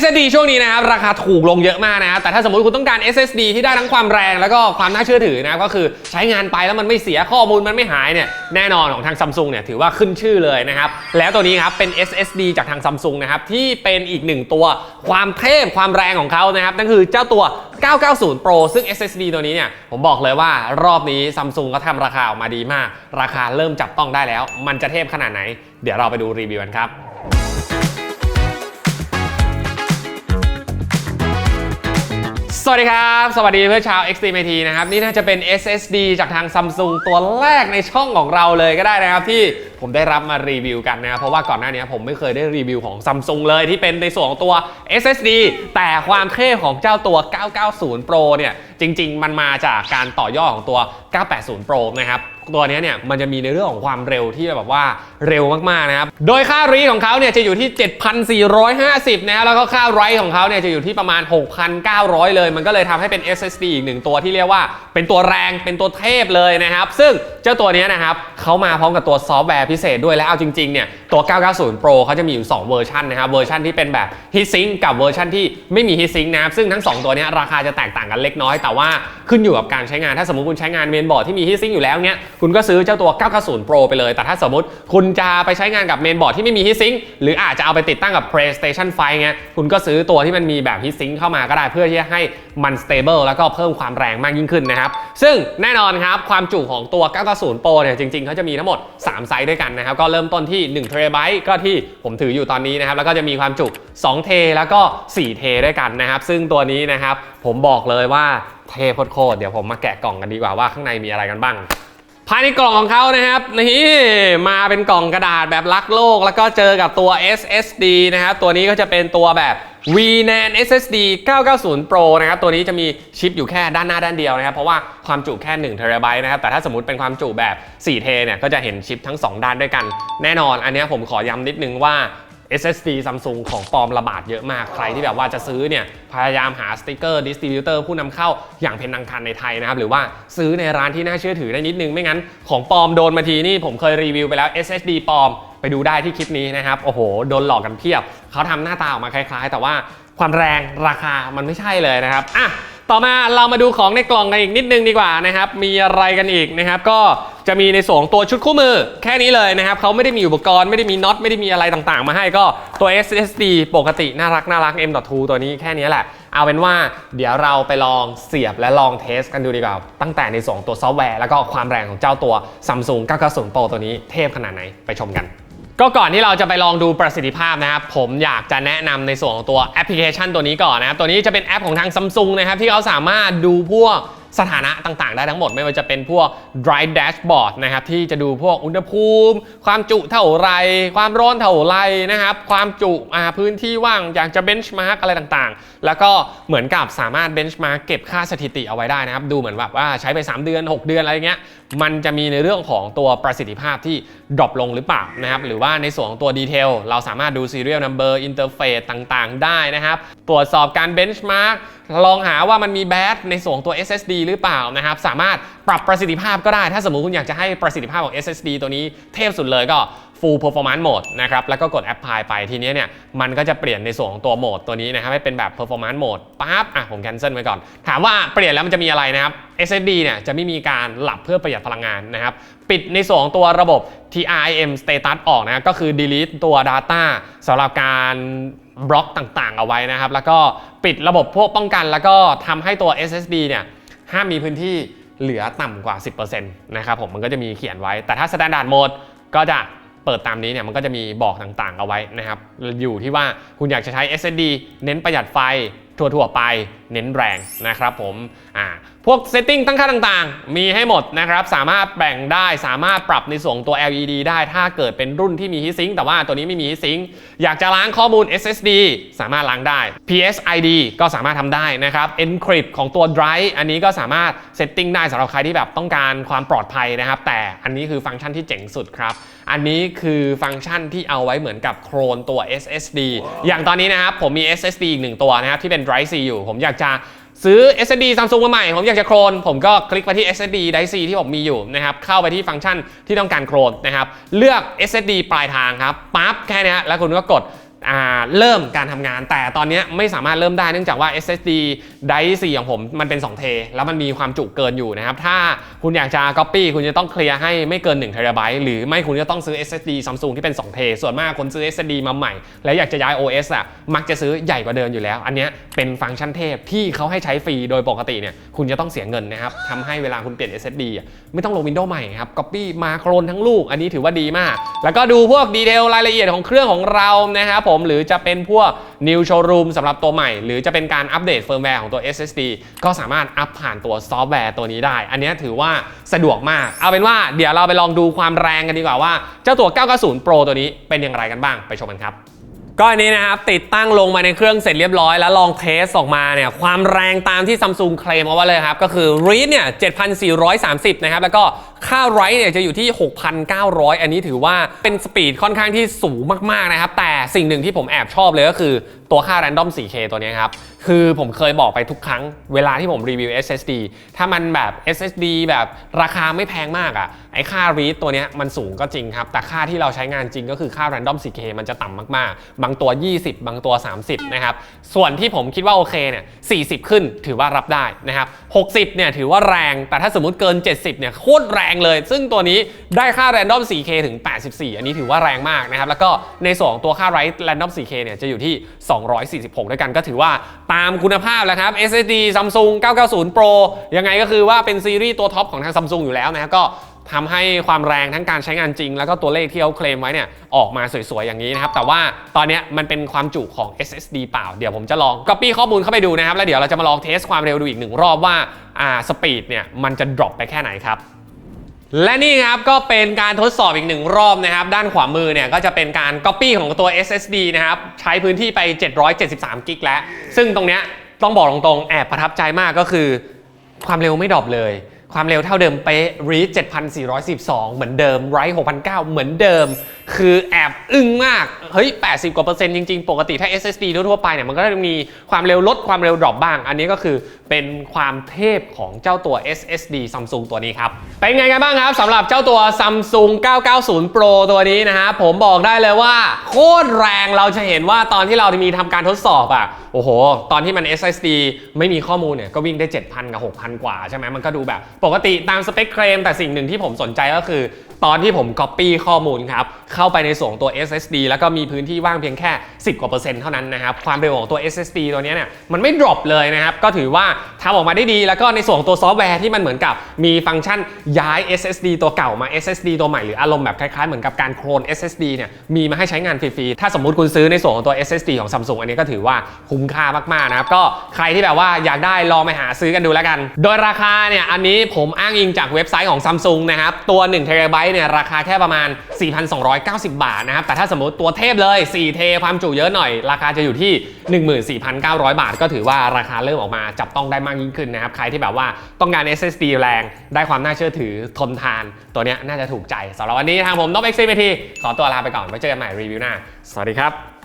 SSD ช่วงนี้นะครับราคาถูกลงเยอะมากนะครับแต่ถ้าสมมติคุณต้องการ SSD ที่ได้ทั้งความแรงแล้วก็ความน่าเชื่อถือนะก็คือใช้งานไปแล้วมันไม่เสียข้อมูลมันไม่หายเนี่ยแน่นอนของทางซัมซุงเนี่ยถือว่าขึ้นชื่อเลยนะครับแล้วตัวนี้ครับเป็น SSD จากทางซัมซุงนะครับที่เป็นอีกหนึ่งตัวความเทพความแรงของเขานะครับนั่นคือเจ้าตัว 990 Pro ซึ่ง SSD ตัวนี้เนี่ยผมบอกเลยว่ารอบนี้ซัมซุงก็ทำราคาออกมาดีมาก ราคาเริ่มจับต้องได้แล้ว มันจะเทพขนาดไหน เดี๋ยวเราไปดูรีวิวกันครับ สวัสดีครับ สวัสดีเพื่อนชาว Xtreme IT นะครับ นี่น่าจะเป็น SSD จากทาง Samsung ตัวแรกในช่องของเราเลยก็ได้นะครับ ที่ผมได้รับมารีวิวกันนะครับเพราะว่าก่อนหน้านี้ผมไม่เคยได้รีวิวของ Samsung เลยที่เป็นในส่วนของตัว SSD แต่ความเท่ของเจ้าตัว 990 Pro เนี่ย จริง ๆ มันมาจากการต่อยอดของตัว 980 Pro นะครับ ตัวนี้เนี่ยมันจะมีในเรื่องของความเร็วที่แบบว่าเร็วมากๆนะครับ โดยค่ารีของเขาเนี่ยจะอยู่ที่ 7,450 นะแล้วก็ค่าไรของเขาเนี่ยจะอยู่ที่ประมาณ 6,900 เลย มันก็เลยทำให้เป็น SSD อีกหนึ่งตัวที่เรียกว่าเป็นตัวแรงเป็นตัวเทพเลยนะครับ ซึ่งเจ้าตัวนี้นะครับเขามาพร้อมกับตัวซอฟต์แวร์พิเศษด้วยและเอาจริงๆเนี่ยตัว 990 Pro เขาจะมีอยู่ 2 เวอร์ชันนะครับเวอร์ชันที่เป็นแบบ Heat Sink กับเวอร์ชันที่ไม่มี Heat Sink นะครับซึ่งทั้ง 2 ตัวนี้ราคาจะแตกต่างกันเล็กน้อย แต่ว่าขึ้นอยู่กับการใช้งานถ้าสมมติคุณใช้งานเมนบอร์ดที่มี Heat Sink อยู่แล้วเนี่ยคุณก็ซื้อเจ้าตัว 990 Pro ไปเลย แต่ถ้าสมมติคุณจะไปใช้งานกับเมนบอร์ดที่ไม่มี Heat Sink หรืออาจจะเอาไปติดตั้งกับ PlayStation 5เงี้ยคุณก็ซื้อตัวที่มันมีแบบ Heat Sink เข้ามาก็ได้เพื่อที่จะให้มัน stable แล้วก็เพิ่มความแรงมากยิ่งขึ้นนะครับ ซึ่งแน่นอนครับความจุของตัว 990 Pro เนี่ยจริงๆเขาจะมีทั้งหมด 3 ไซส์ด้วยกันนะครับ ก็เริ่มต้นที่1 t b ก็ที่ผมถืออยู่ตอนนี้นะครับ แล้วก็จะมีความจุ2เทแล้วก็4เทด้วยกันนะครับ ซึ่งตัวนี้นะครับผมบอกเลยว่าเทโคตรเดี๋ยวผมมาแกะกล่องกันดีกว่าว่าข้างในมีอะไรกันบ้าง ภายในกล่องของเขานะครับนี่มาเป็นกล่องกระดาษแบบรักโลก แล้วก็เจอกับตัว SSD นะครับ ตัวนี้ก็จะเป็นตัวแบบ VNAND SSD 990 Pro นะครับ ตัวนี้จะมีชิปอยู่แค่ด้านหน้าด้านเดียวนะครับ เพราะว่าความจุแค่1 t b นะครับ แต่ถ้าสมมติเป็นความจุแบบ 4 t เนี่ย ก็จะเห็นชิปทั้ง 2 ด้านด้วยกัน แน่นอน อันนี้ผมขอย้ำนิดนึงว่า SSD Samsung ของปลอมระบาดเยอะมาก ใครที่แบบว่าจะซื้อเนี่ย พยายามหาสติกเกอร์ดิสติบิวเตอร์ผู้นำเข้าอย่างเป็นทางการในไทยนะครับ หรือว่าซื้อในร้านที่น่าเชื่อถือได้นิดนึง ไม่งั้นของปลอมโดนมาทีนี่ผมเคยรีวิวไปแล้ว SSD ปลอมไปดูได้ที่คลิปนี้นะครับ โอ้โห โดนหลอกกันเพียบ เขาทำหน้าตาออกมาคล้ายๆ แต่ว่าความแรงราคามันไม่ใช่เลยนะครับอะต่อมาเรามาดูของในกล่องกันอีกนิดนึงดีกว่านะครับ มีอะไรกันอีกนะครับ ก็ จะมีในส่วนของตัวชุดคู่มือแค่นี้เลยนะครับเขาไม่ได้มีอุปกรณ์ไม่ได้มีน็อตไม่ได้มีอะไรต่างๆ มาให้ก็ตัว SSD ปกติน่ารักน่ารัก M.2 ตัวนี้แค่นี้แหละ เอาเป็นว่าเดี๋ยวเราไปลองเสียบและลองเทสกันดูดีกว่า ตั้งแต่ในส่วนของตัวซอฟต์แวร์แล้วก็ความแรงของเจ้าตัว Samsung 990 Pro ตัวนี้เทพขนาดไหนไปชมกันก็ก่อนที่เราจะไปลองดูประสิทธิภาพนะครับ ผมอยากจะแนะนำในส่วนของตัวแอปพลิเคชันตัวนี้ก่อนนะครับ ตัวนี้จะเป็นแอปของทาง Samsung นะครับ ที่เขาสามารถดูพวก สถานะต่างๆ ได้ทั้งหมดไม่ว่าจะเป็นพวก Drive Dashboard นะครับที่จะดูพวกอุณหภูมิ ความจุเท่าไรความร้อนเท่าไรนะครับความจุพื้นที่ว่างอยากจะ benchmark อะไรต่างๆ แล้วก็เหมือนกับสามารถ benchmark เก็บค่าสถิติเอาไว้ได้นะครับ ดูเหมือนแบบว่าใช้ไป 3 เดือน 6 เดือนอะไรเงี้ยมันจะมีในเรื่องของตัวประสิทธิภาพที่ ดรอปลงหรือเปล่านะครับ หรือว่าในส่วนของตัวดีเทลเราสามารถดู serial number interface ต่างๆ ได้นะครับ ตรวจสอบการ benchmark ลองหาว่ามันมีแบตในส่วนของตัว SSD หรือเปล่านะครับ สามารถปรับประสิทธิภาพก็ได้ ถ้าสมมุติคุณอยากจะให้ประสิทธิภาพของ SSD ตัวนี้เทพสุดเลยก็ full performance mode นะครับแล้วก็กด apply ไปทีนี้เนี่ยมันก็จะเปลี่ยนในส่วนของตัวโหมดตัวนี้นะครับให้เป็นแบบ performance mode ปั๊บอะผม cancel ไว้ก่อน ถามว่าเปลี่ยนแล้วมันจะมีอะไรนะครับ SSD เนี่ยจะไม่มีการหลับเพื่อประหยัดพลังงานนะครับปิดในส่วนของตัวระบบ TRIM status ออกนะครับก็คือ delete ตัว data สำหรับการบล็อกต่างๆ เอาไว้นะครับ แล้วก็ปิดระบบพวกป้องกัน แล้วก็ทำให้ตัว SSD เนี่ยห้ามมีพื้นที่เหลือต่ำกว่า 10%นะครับผมมันก็จะมีเขียนไว้ แต่ถ้า standard mode ก็จะ เปิดตามนี้เนี่ยมันก็จะมีบอกต่างๆ เอาไว้นะครับ อยู่ที่ว่าคุณอยากจะใช้ SSD เน้นประหยัดไฟทั่วๆไปเน้นแรงนะครับผมอ่า พวกเซตติ้งตั้งค่าต่างๆ มีให้หมดนะครับ สามารถแบ่งได้สามารถปรับในส่วนตัว LED ได้ถ้าเกิดเป็นรุ่นที่มี Heat Sink แต่ว่าตัวนี้ไม่มี Heat Sink อยากจะล้างข้อมูล SSD สามารถล้างได้ PSID ก็สามารถทำได้นะครับ Encrypt ของตัว Drive อันนี้ก็สามารถเซตติ้งได้สำหรับใครที่แบบต้องการความปลอดภัยนะครับ แต่อันนี้คือฟังก์ชันที่เจ๋งสุดครับอันนี้คือฟังก์ชันที่เอาไว้เหมือนกับโครนตัว SSD อย่างตอนนี้นะครับผมมี SSD อีกหนึ่งตัวนะครับที่เป็น Drive C อยู่ ผมอยากจะ ซื้อ SSD Samsung มาใหม่ ผมอยากจะโครนผมก็คลิกไปที่ SSD Dice C ที่ผมมีอยู่นะครับ เข้าไปที่ฟังก์ชันที่ต้องการโครนนะครับ เลือก SSD ปลายทางครับ ปั๊บแค่นี้แล้วคุณก็กด เริ่มการทำงาน แต่ตอนนี้ไม่สามารถเริ่มได้เนื่องจากว่า SSD Drive 4ของผมมันเป็น 2 เท แล้วมันมีความจุเกินอยู่นะครับ ถ้าคุณอยากจะ Copy คุณจะต้องเคลียร์ให้ไม่เกิน1 t b หรือไม่คุณจะต้องซื้อ SSD Samsung ที่เป็น 2 เท ส่วนมากคนซื้อ SSD มาใหม่ แล้วอยากจะย้าย OS อะมักจะซื้อใหญ่กว่าเดิมอยู่แล้ว อันนี้เป็นฟังก์ชันเทพที่เขาให้ใช้ฟรีโดยปกติเนี่ยคุณจะต้องเสียเงินนะครับทำให้เวลาคุณเปลี่ยน SSD ไม่ต้องลง Windows ใหม่ครับ Copy มาโครนทั้งลูก อันนี้ถือว่าดีมากแล้วก็ดูพวกดีเทลรายละเอียดของเครื่องของเรานะครับผมหรือจะเป็นพวก New Showroom สำหรับตัวใหม่ หรือจะเป็นการอัปเดตเฟิร์มแวร์ของตัว SSD ก็สามารถอัปผ่านตัวซอฟต์แวร์ตัวนี้ได้ อันนี้ถือว่าสะดวกมาก เอาเป็นว่าเดี๋ยวเราไปลองดูความแรงกันดีกว่าว่าเจ้าตัว 990 Pro ตัวนี้เป็นอย่างไรกันบ้างไปชมกันครับ ก็อันนี้นะครับติดตั้งลงมาในเครื่องเสร็จเรียบร้อยแล้วลองเทสออกมาเนี่ยความแรงตามที่ซัมซุงเคลมเอาไว้เลยครับ ก็คือ read เนี่ย 7,430 นะครับ แล้วก็ค่าไรเนี่ยจะอยู่ที่ 6,900 อันนี้ถือว่าเป็นสปีดค่อนข้างที่สูงมากๆนะครับ แต่สิ่งหนึ่งที่ผมแอบชอบเลยก็คือตัวค่า random 4K ตัวนี้ครับคือผมเคยบอกไปทุกครั้งเวลาที่ผมรีวิว SSD ถ้ามันแบบ SSD แบบราคาไม่แพงมากอะ่ะไอค่า read ตัวเนี้ยมันสูงก็จริงครับ แต่ค่าที่เราใช้งานจริงก็คือค่า random 4K มันจะต่ำมากๆ บางตัว 20 บางตัว 30 นะครับ ส่วนที่ผมคิดว่าโอเคเนี่ย 40 ขึ้นถือว่ารับได้นะครับ 60 เนี่ยถือว่าแรง แต่ถ้าสมมติเกิน 70 เนี่ยโคตรแรงเลย ซึ่งตัวนี้ได้ค่า random 4K ถึง 84 อันนี้ถือว่าแรงมากนะครับ แล้วก็ในส่วนของตัวค่า write random 4K เนี่ยจะอยู่ที่ 246 ด้วยกันก็ถือว่าตามคุณภาพแล้วครับ SSD Samsung 990 Pro ยังไงก็คือว่าเป็นซีรีส์ตัวท็อปของทาง Samsung อยู่แล้วนะครับก็ทำให้ความแรงทั้งการใช้งานจริง แล้วก็ตัวเลขที่เขาเคลมไว้เนี่ยออกมาสวยๆ อย่างนี้นะครับ แต่ว่าตอนนี้มันเป็นความจุของ SSD เปล่า เดี๋ยวผมจะลอง copy ข้อมูลเข้าไปดูนะครับ แล้วเดี๋ยวเราจะมาลองเทสความเร็วดูอีกหนึ่งรอบว่าอ่าสปีดเนี่ยมันจะ drop ไปแค่ไหนครับ และนี่ครับก็เป็นการทดสอบอีกหนึ่งรอบนะครับ ด้านขวามือเนี่ยก็จะเป็นการ Copy ของตัว SSD นะครับ ใช้พื้นที่ไป 773 กิกแล้ว ซึ่งตรงเนี้ยต้องบอกตรงๆ แอบประทับใจมากก็คือ ความเร็วไม่ดรอปเลย ความเร็วเท่าเดิมเป๊ะ read 7,412 เหมือนเดิม write 6,900เหมือนเดิม คือแอบอึ้งมาก เฮ้ย 80 กว่าเปอร์เซ็นต์จริง ๆ ปกติถ้า SSD ทั่วๆไปเนี่ย มันก็จะมีความเร็วลดความเร็วดรอปบ้าง อันนี้ก็คือเป็นความเทพของเจ้าตัว SSD Samsung ตัวนี้ครับ เป็นไงกันบ้างครับสำหรับเจ้าตัว Samsung 990 Pro ตัวนี้นะฮะ ผมบอกได้เลยว่า โคตรแรงเราจะเห็นว่าตอนที่เรามีทำการทดสอบอะ โอ้โห ตอนที่มัน SSD ไม่มีข้อมูลเนี่ยก็วิ่งได้ 7,000 กับ 6,000 กว่าใช่ไหมมันก็ดูแบบ ปกติตามสเปคเคลมแต่สิ่งหนึ่งที่ผมสนใจก็คือ ตอนที่ผม Copy ข้อมูลครับเข้าไปในส่วนของตัว SSD แล้วก็มีพื้นที่ว่างเพียงแค่ 10กว่าเปอร์เซ็นต์เท่านั้นนะครับ ความเร็วของตัว SSD ตัวนี้เนี่ยมันไม่ drop เลยนะครับ ก็ถือว่าทำออกมาได้ดี แล้วก็ในส่วนของตัวซอฟต์แวร์ที่มันเหมือนกับมีฟังก์ชันย้าย SSD ตัวเก่ามา SSD ตัวใหม่หรืออารมณ์แบบคล้ายๆเหมือนกับการโคลน SSD เนี่ยมีมาให้ใช้งานฟรีๆ ถ้าสมมุติคุณซื้อในส่วนของตัว SSD ของ Samsung อันนี้ก็ถือว่าคุ้มค่ามากๆนะครับ ก็ใครที่แบบว่าอยากได้ลองไปหาซื้อกันดูแล้วกัน โดยราคาเนี่ยอันนี้ผมอ้างอิงจากเว็บไซต์ของ Samsung นะครับตัว1 t b เนี่ยราคาแค่ประมาณ 4,290 90 บาทนะครับ แต่ถ้าสมมติตัวเทพเลย 4 เทความจุเยอะหน่อย ราคาจะอยู่ที่ 14,900 บาท ก็ถือว่าราคาเริ่มออกมาจับต้องได้มากยิ่งขึ้นนะครับ ใครที่แบบว่าต้องการ SSD แรง ได้ความน่าเชื่อถือทนทาน ตัวนี้น่าจะถูกใจสำหรับวันนี้ทางผมนบ XCPT ขอตัวลาไปก่อนไว้เจอกันใหม่รีวิวหน้า สวัสดีครับ